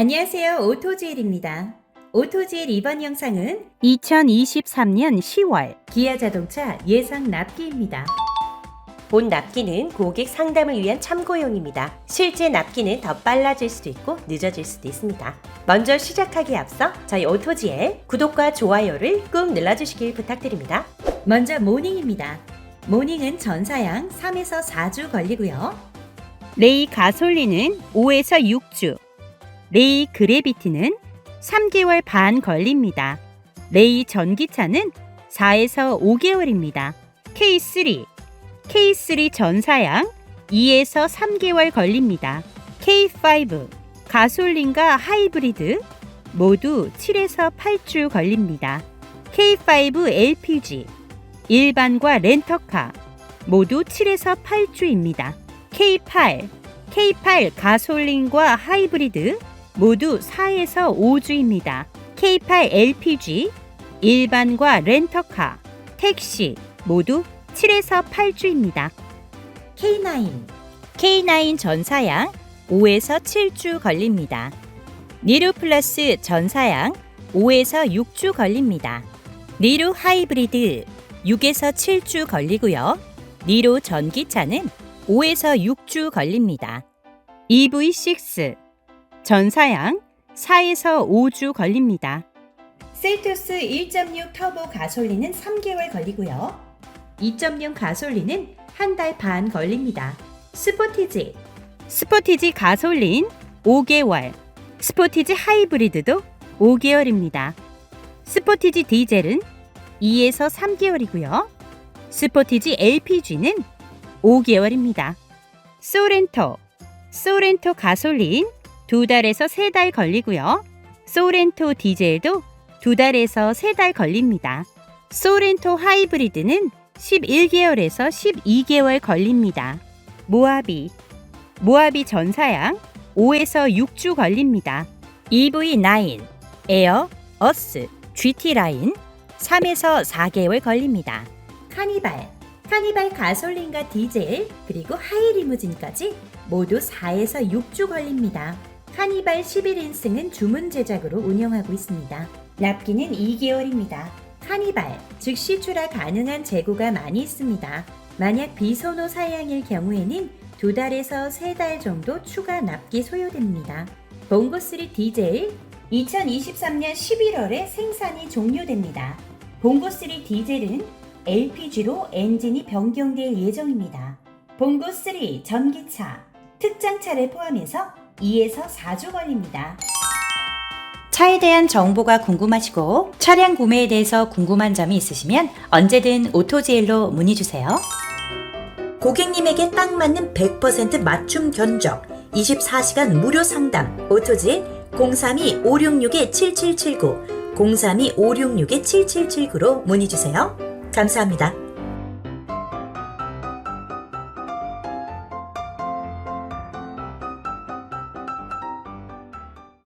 안녕하세요. 오토지엘입니다. 오토지엘 이번 영상은 2023년 10월 기아 자동차 예상 납기입니다. 본 납기는 고객 상담을 위한 참고용입니다. 실제 납기는 더 빨라질 수도 있고 늦어질 수도 있습니다. 먼저 시작하기에 앞서 저희 오토지의 구독과 좋아요를 꾹 눌러주시길 부탁드립니다. 먼저 모닝입니다. 모닝은 전사양 3에서 4주 걸리고요. 레이 가솔린은 5에서 6주, 레이 그래비티는 3개월 반 걸립니다. 레이 전기차는 4에서 5개월입니다. K3, K3 전사양 2에서 3개월 걸립니다. K5 가솔린과 하이브리드 모두 7에서 8주 걸립니다. K5 LPG 일반과 렌터카 모두 7에서 8주입니다. K8, K8 가솔린과 하이브리드 모두 4에서 5주입니다. K8 LPG 일반과 렌터카, 택시 모두 7에서 8주입니다. K9, K9 전사양 5에서 7주 걸립니다. 니루 플러스 전사양 5에서 6주 걸립니다. 니루 하이브리드 6에서 7주 걸리고요. 니로 전기차는 5에서 6주 걸립니다. EV6 전사양 4에서 5주 걸립니다. 셀토스 1.6 터보 가솔린은 3개월 걸리고요. 2.0 가솔린은 한 달 반 걸립니다. 스포티지, 스포티지 가솔린 5개월, 스포티지 하이브리드도 5개월입니다. 스포티지 디젤은 2에서 3개월이고요. 스포티지 LPG는 5개월입니다. 소렌토, 소렌토 가솔린 2달에서 3달 걸리고요. 소렌토 디젤도 2달에서 3달 걸립니다. 소렌토 하이브리드는 11개월에서 12개월 걸립니다. 모하비, 모하비 전사양 5에서 6주 걸립니다. EV9, 에어, 어스, GT 라인 3에서 4개월 걸립니다. 카니발, 카니발 가솔린과 디젤, 그리고 하이리무진까지 모두 4에서 6주 걸립니다. 카니발 11인승은 주문 제작으로 운영하고 있습니다. 납기는 2개월입니다. 카니발, 즉시 출하 가능한 재고가 많이 있습니다. 만약 비선호 사양일 경우에는 두 달에서 세 달 정도 추가 납기 소요됩니다. 봉고3 디젤 2023년 11월에 생산이 종료됩니다. 봉고3 디젤은 LPG로 엔진이 변경될 예정입니다. 봉고3 전기차, 특장차를 포함해서 2에서 4주 걸립니다. 차에 대한 정보가 궁금하시고 차량 구매에 대해서 궁금한 점이 있으시면 언제든 오토지엘로 문의 주세요. 고객님에게 딱 맞는 100% 맞춤 견적 24시간 무료 상담 오토지엘 032-566-7779 032-566-7779로 문의 주세요. 감사합니다.